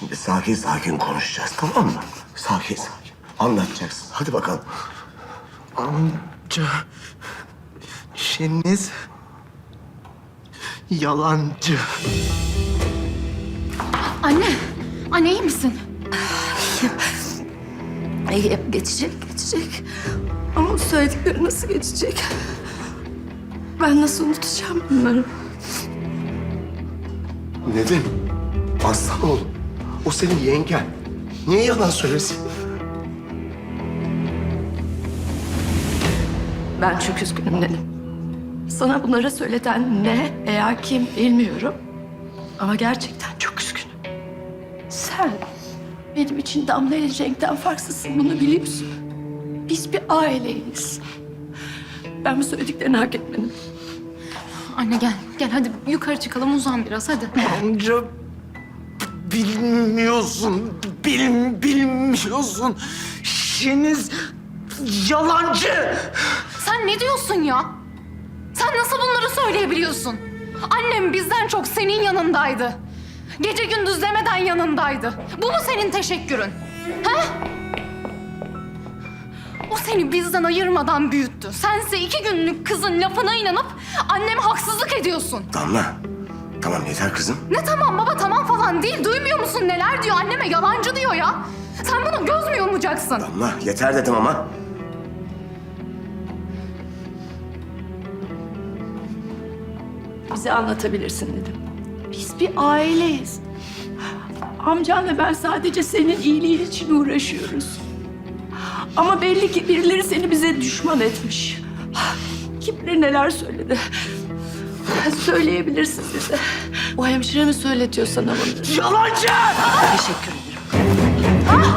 Şimdi sakin sakin konuşacağız tamam mı? Sakin sakin. Anlatacaksın. Hadi bakalım. Amca. Şeniz. Yalancı. Anne, anne iyi misin? İyi, geçecek, geçecek. Ama söyledikleri nasıl geçecek? Ben nasıl unutacağım bunları? Nedim. Aslan oğlum. O senin yengen. Niye yalan söylesin? Ben çok üzgünüm dedim. Sana bunları söyleten ne veya kim bilmiyorum. Ama gerçekten çok üzgünüm. Sen benim için Damla ile Cenk'ten farksızsın bunu biliyorsun. Biz bir aileyiz. Ben bu söylediklerini hak etmedim. Anne gel, gel hadi yukarı çıkalım uzan biraz hadi. Amca bilmiyorsun. Bil, bilmiyorsun. Şeniz yalancı. Sen ne diyorsun ya? Sen nasıl bunları söyleyebiliyorsun? Annem bizden çok senin yanındaydı. Gece gündüz demeden yanındaydı. Bu mu senin teşekkürün? Ha? O seni bizden ayırmadan büyüttü. Sense iki günlük kızın lafına inanıp anneme haksızlık ediyorsun. Damla. Tamam yeter kızım. Ne tamam baba tamam falan değil. Duymuyor musun neler diyor anneme yalancı diyor ya. Sen bunu göz mü yumacaksın? Damla yeter dedim ama. Bize anlatabilirsin dedim. Biz bir aileyiz. Amcanla ben sadece senin iyiliğin için uğraşıyoruz. Ama belli ki birileri seni bize düşman etmiş. Kim bilir neler söyledi. Söyleyebilirsin bize. O hemşire mi söyletiyor sana bunları? Yalancı. Teşekkür ederim. Nedim.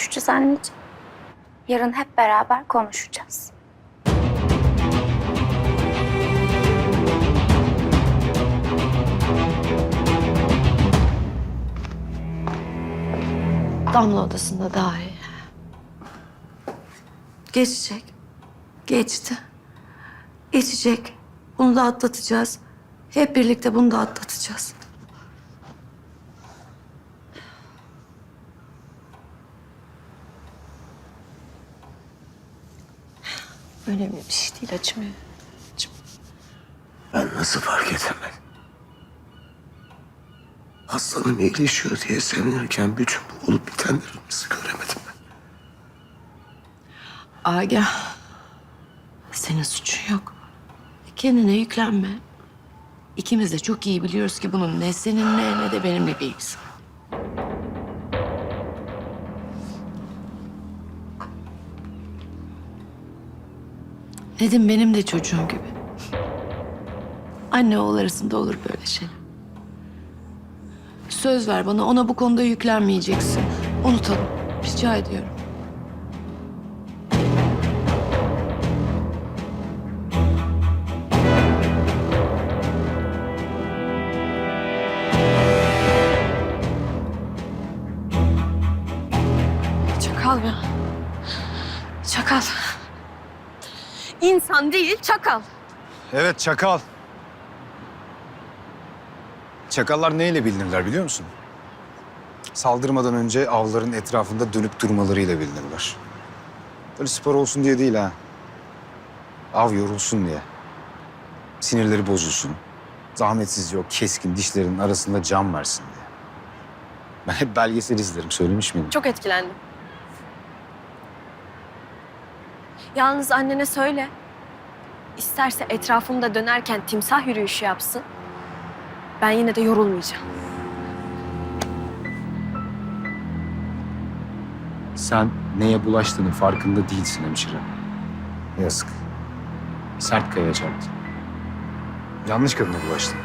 Konuşacağız anneciğim. Yarın hep beraber konuşacağız. Damla odasında daha iyi. Geçecek. Geçti. Geçecek. Bunu da atlatacağız. Hep birlikte bunu da atlatacağız. Önemli bir şey değil açmıyor. Ben nasıl fark edemedim? Hastanın iyileşiyor diye sevinirken bütün bu olup bitenleri nasıl göremedim ben? Agah. Senin suçun yok. Kendine yüklenme. İkimiz de çok iyi biliyoruz ki bunun ne seninle ne de benimle bir ilgisi Nedim benim de çocuğum gibi. Anne oğul arasında olur böyle şey. Söz ver bana ona bu konuda yüklenmeyeceksin. Unutalım. Rica ediyorum. İnsan değil çakal. Evet çakal. Çakallar neyle bilinirler biliyor musun? Saldırmadan önce avların etrafında dönüp durmalarıyla bilinirler. Böyle spor olsun diye değil ha. Av yorulsun diye. Sinirleri bozulsun. Zahmetsiz yok, keskin dişlerin arasında cam versin diye. Ben hep belgesel izlerim. Söylemiş miydim? Çok etkilendim. Yalnız annene söyle. İsterse etrafımda dönerken timsah yürüyüşü yapsın. Ben yine de yorulmayacağım. Sen neye bulaştığının farkında değilsin hemşire. Yazık. Sert kayaya çarptın. Yanlış kadına bulaştın.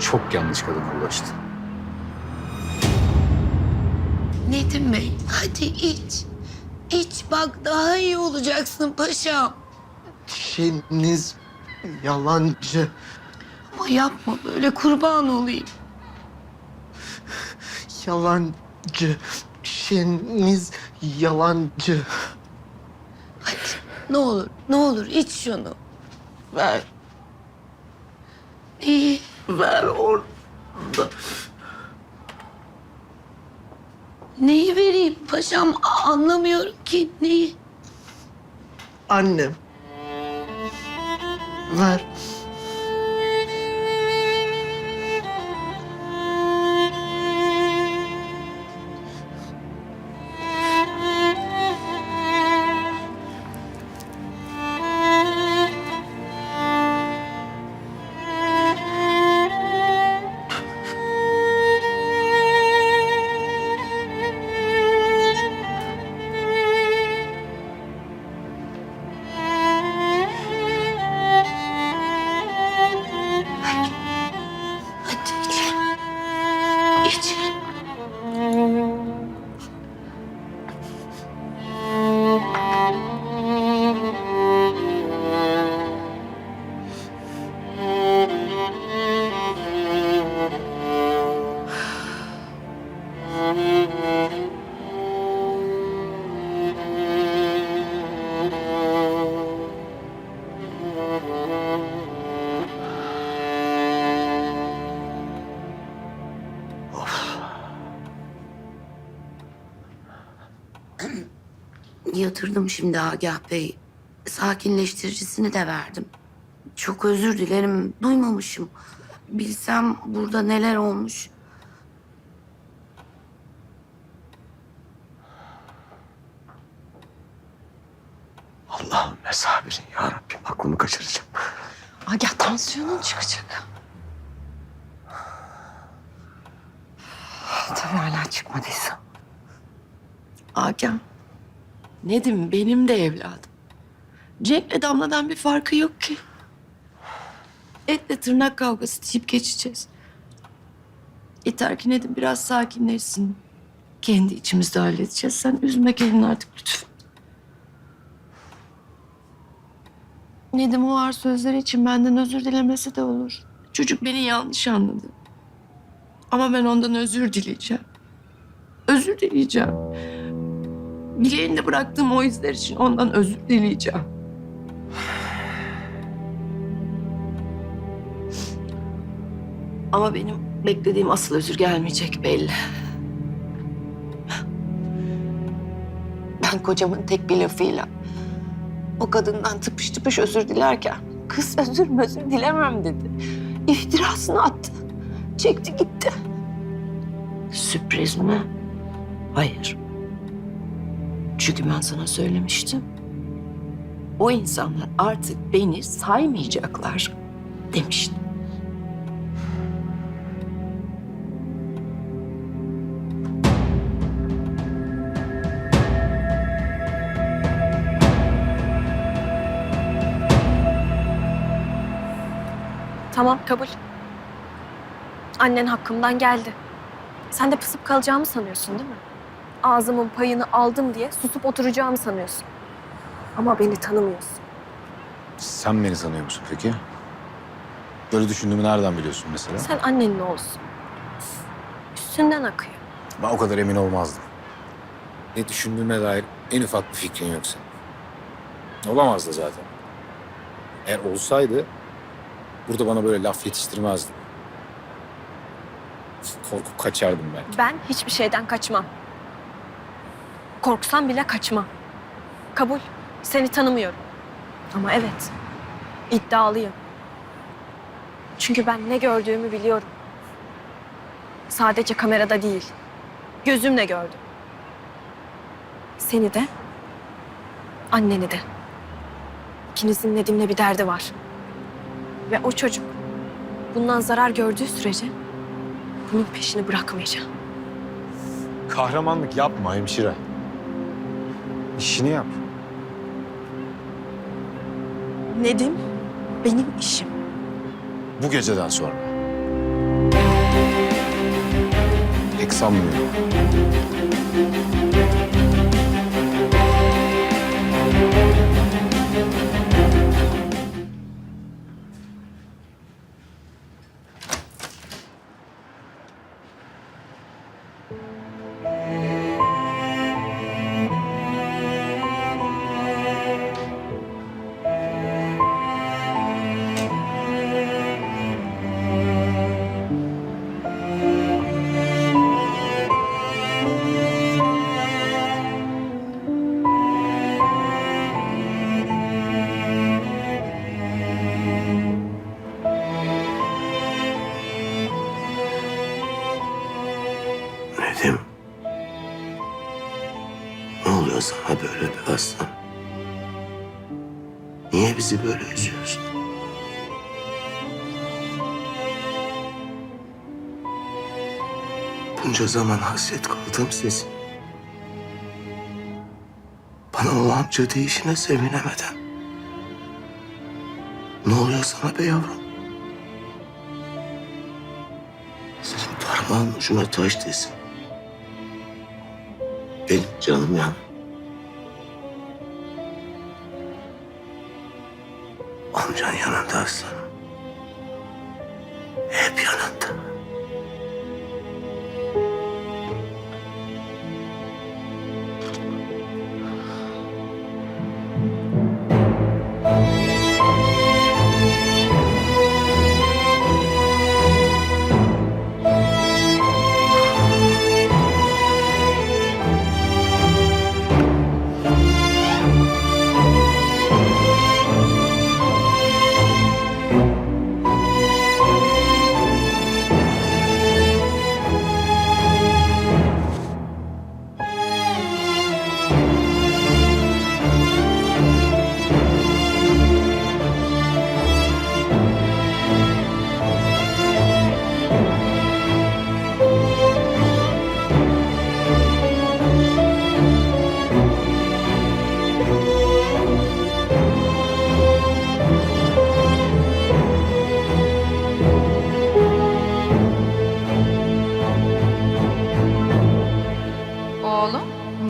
Çok yanlış kadına bulaştın. Nedim Bey, hadi iç. İç bak daha iyi olacaksın paşam. Şeniz yalancı. Ama yapma böyle kurban olayım. Yalancı. Şeniz yalancı. Hadi ne olur, ne olur iç şunu. Ver. İyi. Ver orada. Neyi vereyim paşam A- anlamıyorum ki neyi. Annem. Ver. Yatırdım şimdi Agah Bey. Sakinleştiricisini de verdim. Çok özür dilerim. Duymamışım. Bilsem burada neler olmuş. Allah'ım ne sabirin ya Rabbim. Aklımı kaçıracağım. Agah tansiyonun çıkacak. Tabii hala çıkmadıysa. Agah. Nedim benim de evladım. Cenk'le Damla'dan bir farkı yok ki. Etle tırnak kavgası deyip geçeceğiz. Yeter ki Nedim biraz sakinleşsin. Kendi içimizde halledeceğiz. Sen üzme kendini artık lütfen. Nedim o ağır sözleri için benden özür dilemesi de olur. Çocuk beni yanlış anladı. Ama ben ondan özür dileyeceğim. Özür dileyeceğim. Bileğinde bıraktığım o izler için ondan özür dileyeceğim. Ama benim beklediğim asıl özür gelmeyecek belli. Ben kocamın tek bir lafıyla o kadından tıpış tıpış özür dilerken kız özür özür dilemem dedi. İftirasını attı. Çekti gitti. Sürpriz mi? Hayır. Çünkü ben sana söylemiştim. O insanlar artık beni saymayacaklar demiştim. Tamam kabul. Annen hakkımdan geldi. Sen de pısıp kalacağımı sanıyorsun değil mi? Ağzımın payını aldım diye susup oturacağımı sanıyorsun. Ama beni tanımıyorsun. Sen beni tanıyor musun peki? Böyle düşündüğümü nereden biliyorsun mesela? Sen annenin oğlusun. Üstünden akıyor. Ben o kadar emin olmazdım. Ne düşündüğüme dair en ufak bir fikrin yok senin. Olamazdı zaten. Eğer olsaydı burada bana böyle laf yetiştirmezdin. Korkup kaçardım belki. Ben hiçbir şeyden kaçmam. Korksam bile kaçmam. Kabul. Seni tanımıyorum. Ama evet. iddialıyım. Çünkü ben ne gördüğümü biliyorum. Sadece kamerada değil. Gözümle gördüm. Seni de, anneni de. İkinizin Nedim'le bir derdi var. Ve o çocuk bundan zarar gördüğü sürece bunun peşini bırakmayacağım. Kahramanlık yapma hemşire. İşini yap. Nedim benim işim. Bu geceden sonra. Pek sanmıyorum. Bunca zaman hasret kaldığım sesin. Bana o amca deyişine sevinemeden. Ne oluyor sana be yavrum? Senin parmağın ucuna taş desin. Benim canım yan. Amcan yanında aslanım. Hep yanında.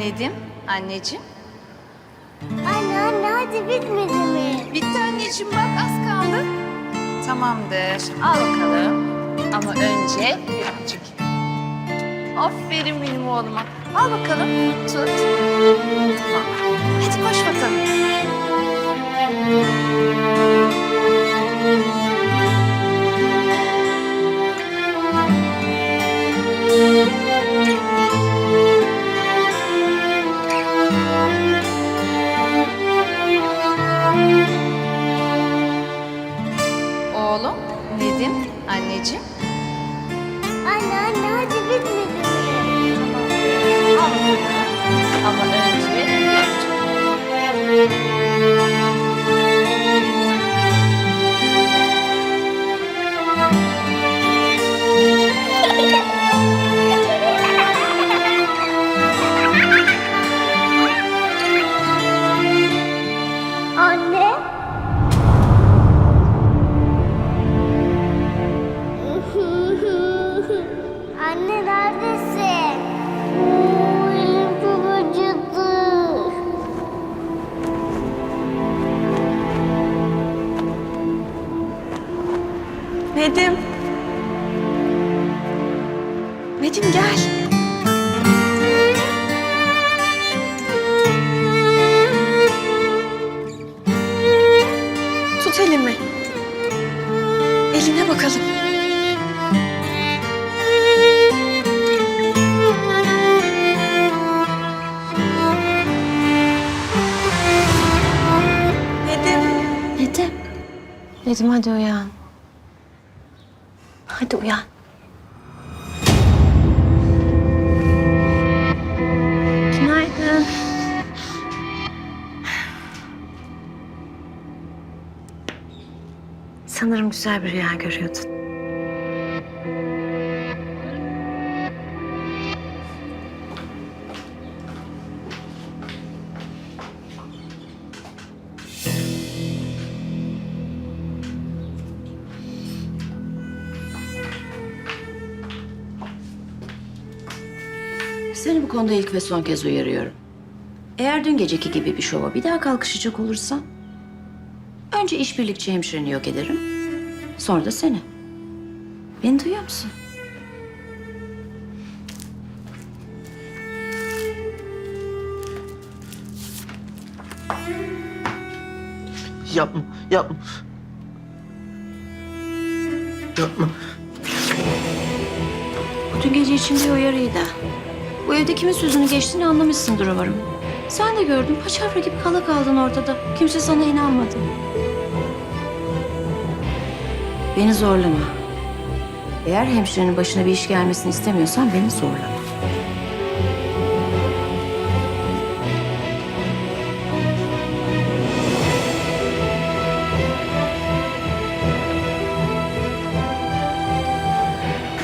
Nedim, anneciğim. Anne anne hadi bitmedi mi? Bitti anneciğim bak az kaldı. Tamamdır. Al bakalım. Ama önce birazcık. Aferin benim oğluma. Al bakalım. Tut. Tamam. Hadi koş bakalım. Birazcık. Anne. Nedim. Nedim gel. Tut elimi. Eline bakalım. Nedim. Nedim. Nedim hadi uyan. Sanırım güzel bir rüya görüyordun. Seni bu konuda ilk ve son kez uyarıyorum. Eğer dün geceki gibi bir şova bir daha kalkışacak olursan... ...önce işbirlikçi hemşireni yok ederim. Sonra da seni. Beni duyuyor musun? Yapma, yapma. Yapma. Bu dün gece için bir uyarıydı. Bu evde kimin sözünü geçtiğini anlamışsındır umarım. Sen de gördün, paçavra gibi kala kaldın ortada. Kimse sana inanmadı. Beni zorlama. Eğer hemşirenin başına bir iş gelmesini istemiyorsan beni zorlama.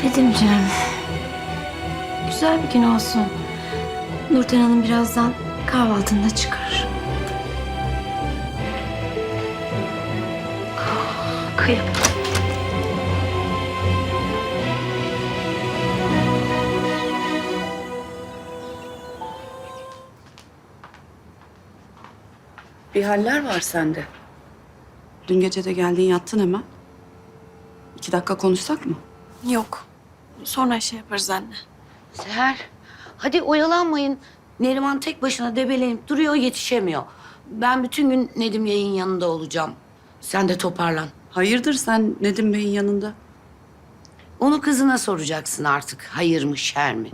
Nedimciğim, güzel bir gün olsun. Nurten Hanım birazdan kahvaltında çıkar. Ah, Kıyamam. Bir haller var sende. Dün gece de geldin yattın hemen. İki dakika konuşsak mı? Yok. Sonra şey yaparız anne. Seher, hadi oyalanmayın. Neriman tek başına debelenip duruyor, yetişemiyor. Ben bütün gün Nedim Yayın yanında olacağım. Sen de toparlan. Hayırdır sen Nedim Bey'in yanında? Onu kızına soracaksın artık. Hayır mı, şer mi?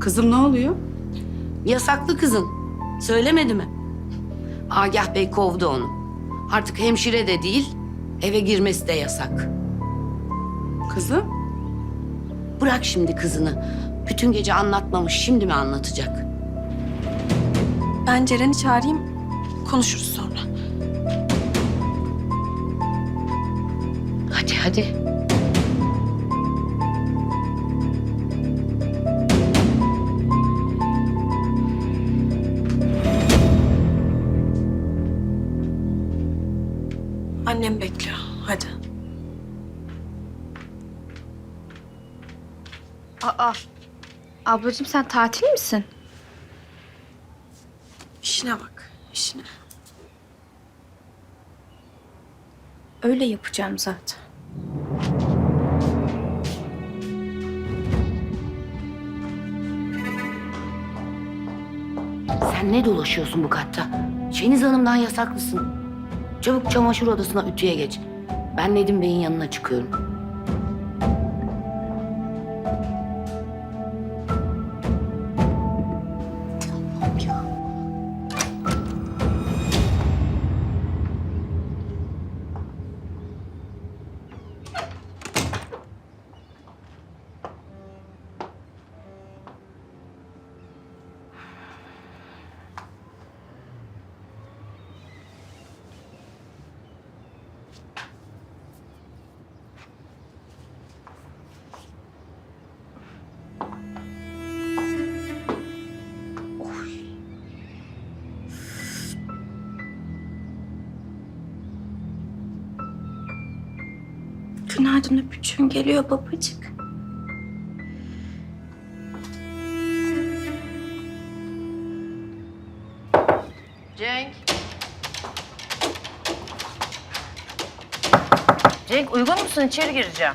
Kızım ne oluyor? Yasaklı kızın. Söylemedi mi? Agah Bey kovdu onu. Artık hemşire de değil, eve girmesi de yasak. Kızım? Bırak şimdi kızını. Bütün gece anlatmamış, şimdi mi anlatacak? Ben Ceren'i çağırayım. Konuşuruz sonra. Hadi hadi. Hadi. Aa, ablacığım sen tatil misin? İşine bak. işine. Öyle yapacağım zaten. Sen ne dolaşıyorsun bu katta? Şeniz Hanım'dan yasaklısın. Çabuk çamaşır odasına ütüye geç. Ben Nedim Bey'in yanına çıkıyorum. Günaydın öpücüğün geliyor babacık. Cenk. Cenk uygun musun? İçeri gireceğim.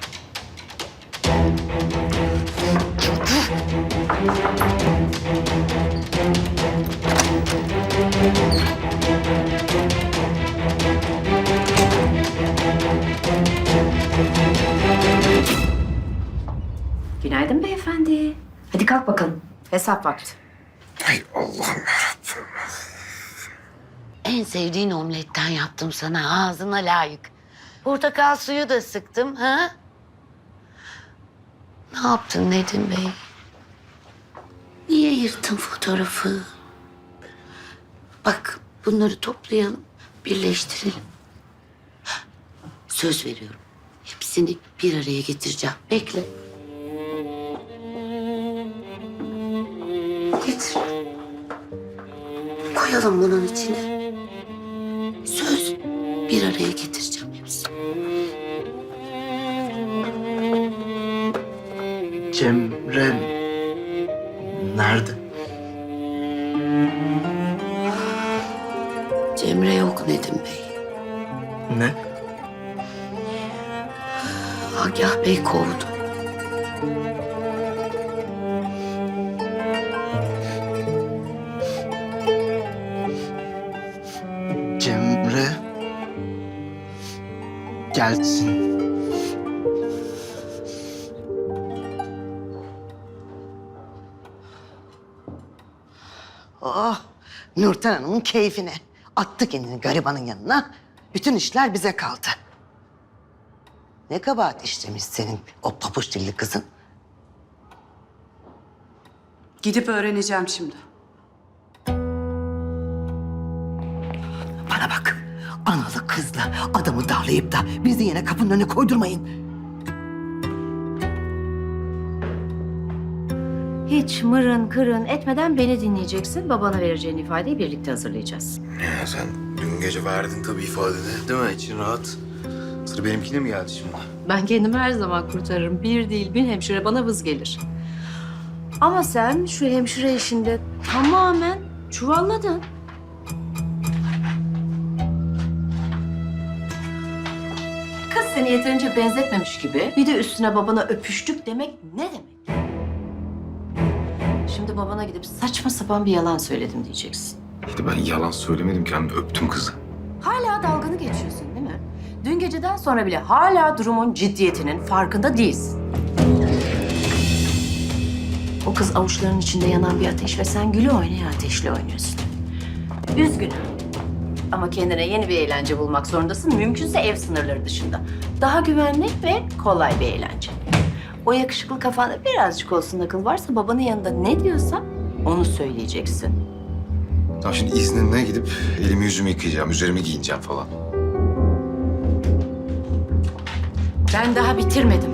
Günaydın beyefendi. Hadi kalk bakalım. Hesap vakti. Ay Allah'ım yarabbim. En sevdiğin omletten yaptım sana ağzına layık. Portakal suyu da sıktım ha? Ne yaptın Nedim Bey? Niye yırttın fotoğrafı? Bak bunları toplayalım, birleştirelim. Söz veriyorum. Hepsini bir araya getireceğim. Bekle. Koyalım bunun içine. Söz. Bir araya getireceğim hepsini. Cemre nerede? Cemre yok Nedim Bey. Ne? Agah Bey kovdu. Gelsin. Oh, Nurten Hanım'ın keyfine. Attı kendini garibanın yanına. Bütün işler bize kaldı. Ne kabahat işlemiş senin o papuç dilli kızın. Gidip öğreneceğim şimdi. Analı kızla adamı darlayıp da bizi yine kapının önüne koydurmayın. Hiç mırın kırın etmeden beni dinleyeceksin. Babana vereceğin ifadeyi birlikte hazırlayacağız. Ya sen dün gece verdin tabii ifadeni. Değil mi? İçin rahat. Sıra benimkine mi geldi şimdi? Ben kendimi her zaman kurtarırım. Bir değil bin hemşire bana vız gelir. Ama sen şu hemşire işinde tamamen çuvalladın. Seni yeterince benzetmemiş gibi bir de üstüne babana öpüştük demek ne demek? Şimdi babana gidip saçma sapan bir yalan söyledim diyeceksin. İşte ben yalan söylemedim ki. Ben öptüm kızı. Hala dalganı geçiyorsun değil mi? Dün geceden sonra bile hala durumun ciddiyetinin farkında değilsin. O kız avuçlarının içinde yanan bir ateş ve sen gülü oynaya ateşle oynuyorsun. Üzgünüm. Ama kendine yeni bir eğlence bulmak zorundasın. Mümkünse ev sınırları dışında. Daha güvenli ve kolay bir eğlence. O yakışıklı kafanda birazcık olsun akıl varsa babanın yanında ne diyorsa onu söyleyeceksin. Tamam şimdi izninle gidip elimi yüzümü yıkayacağım. Üzerimi giyineceğim falan. Ben daha bitirmedim.